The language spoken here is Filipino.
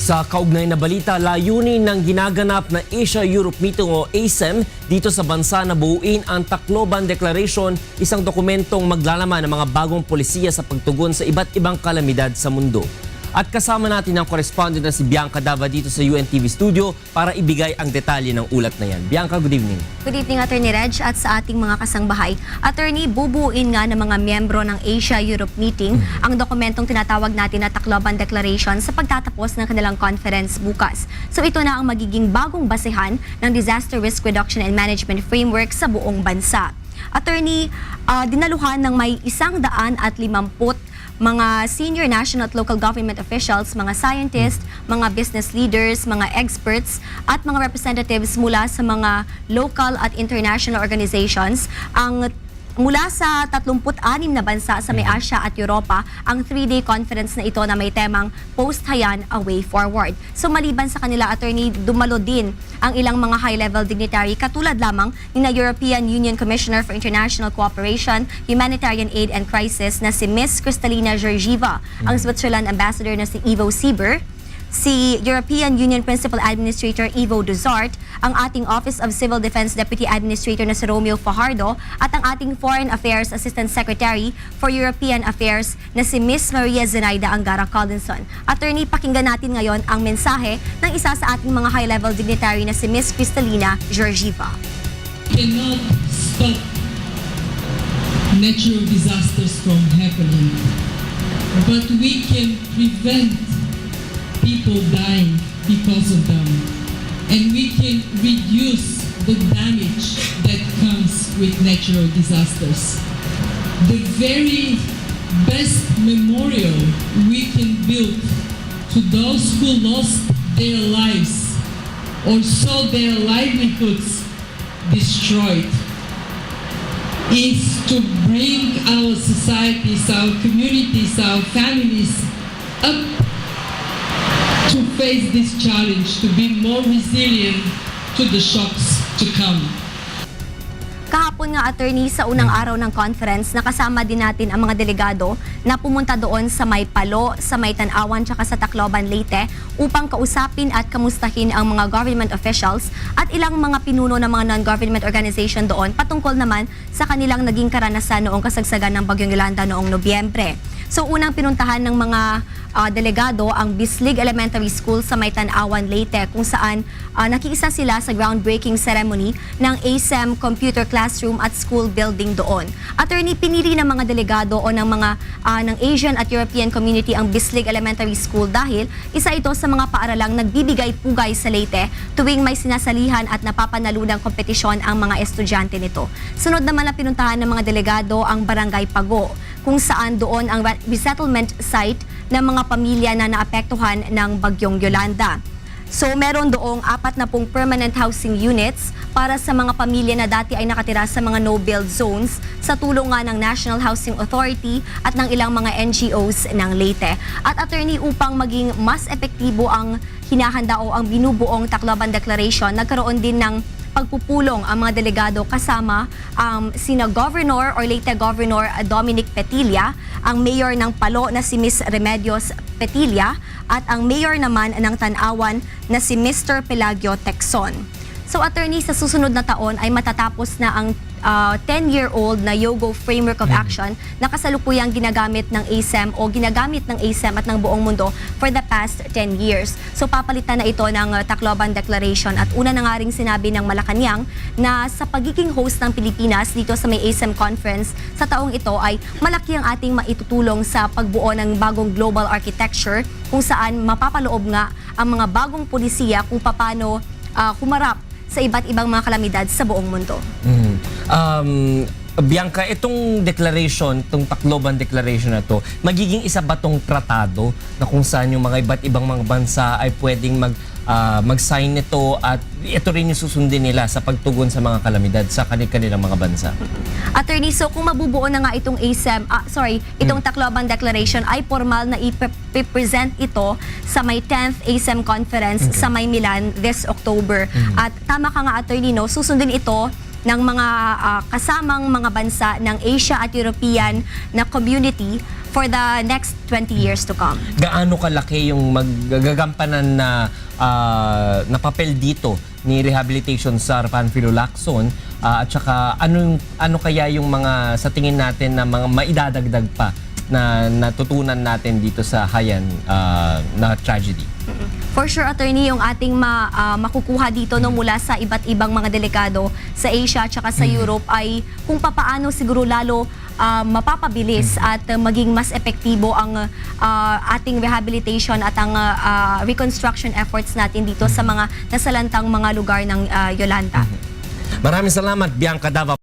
Sa kaugnay na balita, layunin ng ginaganap na Asia-Europe Meeting o ASEM dito sa bansa na buuin ang Tacloban Declaration, isang dokumentong maglalaman ng mga bagong polisiya sa pagtugon sa iba't ibang kalamidad sa mundo. At kasama natin ang correspondent na si Bianca Dava dito sa UNTV Studio para ibigay ang detalye ng ulat na yan. Bianca, good evening. Good evening, Attorney Reg, at sa ating mga kasangbahay. Attorney, bubuin nga ng mga miyembro ng Asia-Europe Meeting ang dokumentong tinatawag natin na Tacloban Declaration sa pagtatapos ng kanilang conference bukas. So ito na ang magiging bagong basehan ng Disaster Risk Reduction and Management Framework sa buong bansa. Attorney, ah, dinaluhan ng may isang daan at limamput mga senior national at local government officials, mga scientists, mga business leaders, mga experts, at mga representatives mula sa mga local at international organizations. Ang mula sa 36 na bansa sa may Asia at Europa ang three-day conference na ito na may temang Post-Hayan, A Way Forward. So maliban sa kanila, attorney, dumalo din ang ilang mga high-level dignitary katulad lamang ni na European Union Commissioner for International Cooperation, Humanitarian Aid and Crisis na si Miss Kristalina Georgieva, ang Switzerland Ambassador na si Ivo Sieber, si European Union Principal Administrator Ivo Duzart, ang ating Office of Civil Defense Deputy Administrator na si Romeo Fajardo, at ang ating Foreign Affairs Assistant Secretary for European Affairs na si Miss Maria Zenaida Angara Collinson. Attorney, pakinggan natin ngayon ang mensahe ng isa sa ating mga high-level dignitary na si Miss Kristalina Georgieva. cannot stop natural disasters from happening, but we can prevent people dying because of them, and we can reduce the damage that comes with natural disasters. The very best memorial we can build to those who lost their lives or saw their livelihoods destroyed is to bring our societies, our communities, our families up to face this challenge, to be more resilient to the shocks to come. Kahapon nga attorney sa unang araw ng conference, nakasama din natin ang mga delegado na pumunta doon sa May Palo, sa May Tanawan, tsaka sa Tacloban, Leyte upang kausapin at kamustahin ang mga government officials at ilang mga pinuno ng mga non-government organization doon patungkol naman sa kanilang naging karanasan noong kasagsagan ng Bagyong Yolanda noong Nobyembre. So unang pinuntahan ng mga ah, delegado ang Bislig Elementary School sa May Tanawan, Leyte kung saan ah, nakiisa sila sa groundbreaking ceremony ng ASEM Computer Classroom at School Building doon. Attorney, pinili ng mga delegado o ng mga ah, ng Asian at European community ang Bislig Elementary School dahil isa ito sa mga paaralang nagbibigay pugay sa Leyte tuwing may sinasalihan at napapanalunang kompetisyon ang mga estudyante nito. Sunod naman na pinuntahan ng mga delegado ang Barangay Pago kung saan doon ang re- resettlement site ng mga pamilya na naapektuhan ng Bagyong Yolanda. So meron doong apat na pong permanent housing units para sa mga pamilya na dati ay nakatira sa mga no-build zones sa tulong ng National Housing Authority at ng ilang mga NGOs ng Leyte. At attorney upang maging mas epektibo ang hinahanda o ang binubuong Tacloban Declaration, nagkaroon din ng pagpupulong ang mga delegado kasama ang sina Governor or Leyte Governor Dominic Petilla, ang Mayor ng Palo na si Miss Remedios Petilla at ang Mayor naman ng Tanawan na si Mr. Pelagio Texon. So attorney, sa susunod na taon ay matatapos na ang ah, 10-year-old na Yogo Framework of Action na kasalukuyang ginagamit ng ASEM o ginagamit ng ASEM at ng buong mundo for the past 10 years. So papalitan na ito ng ah, Tacloban Declaration at una na nga ring sinabi ng Malacanang na sa pagiging host ng Pilipinas dito sa may ASEM conference sa taong ito ay malaki ang ating maitutulong sa pagbuo ng bagong global architecture kung saan mapapaloob nga ang mga bagong polisiya kung paano ah, humarap sa iba't ibang mga kalamidad sa buong mundo. Mhm. Um, Bianca, itong declaration, itong Tacloban Declaration na to, magiging isa ba tong tratado na kung saan yung mga iba't ibang mga bansa ay pwedeng mag, ah, mag-sign nito at ito rin yung susundin nila sa pagtugon sa mga kalamidad sa kanilang mga bansa? Attorney, so kung mabubuo na nga itong ASEM, ah, sorry, itong Tacloban Declaration ay formal na i-present ito sa may 10th ASEM conference sa may Milan this October. At tama ka nga, Attorney, no, susundin ito ng mga ah, kasamang mga bansa ng Asia at European na community for the next 20 years to come. gaano kalaki yung magagagampanan na ah, na papel dito ni rehabilitation sa Panfilo Lacson ah, at saka ano yung- ano kaya yung mga sa tingin natin na mga maidadagdag pa na natutunan natin dito sa Hayan ah, na tragedy. For sure, attorney, yung ating ma, ah, makukuha dito no, mula sa iba't ibang mga delikado sa Asia at sa Europe ay kung papaano siguro lalo ah, mapapabilis at ah, maging mas epektibo ang ah, ating rehabilitation at ang ah, reconstruction efforts natin dito sa mga nasalantang mga lugar ng ah, Yolanda. Maraming salamat Bianca Dava